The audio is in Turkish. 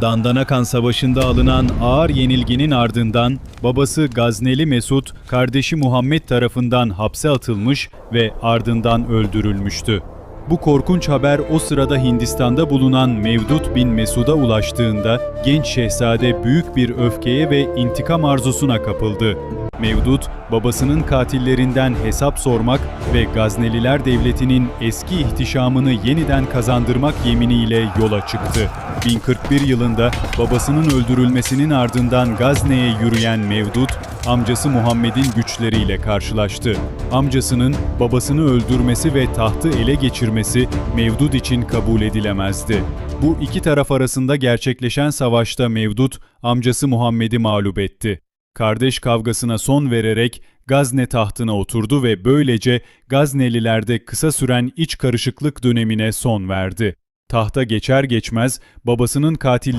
Dandanakan Savaşı'nda alınan ağır yenilginin ardından babası Gazneli Mesut, kardeşi Muhammed tarafından hapse atılmış ve ardından öldürülmüştü. Bu korkunç haber o sırada Hindistan'da bulunan Mevdut bin Mesud'a ulaştığında genç şehzade büyük bir öfkeye ve intikam arzusuna kapıldı. Mevdut, babasının katillerinden hesap sormak ve Gazneliler Devleti'nin eski ihtişamını yeniden kazandırmak yeminiyle yola çıktı. 1041 yılında babasının öldürülmesinin ardından Gazne'ye yürüyen Mevdut, amcası Muhammed'in güçleriyle karşılaştı. Amcasının babasını öldürmesi ve tahtı ele geçirmesi Mevdud için kabul edilemezdi. Bu iki taraf arasında gerçekleşen savaşta Mevdut, amcası Muhammed'i mağlup etti. Kardeş kavgasına son vererek Gazne tahtına oturdu ve böylece Gaznelilerde kısa süren iç karışıklık dönemine son verdi. Tahta geçer geçmez babasının katilleri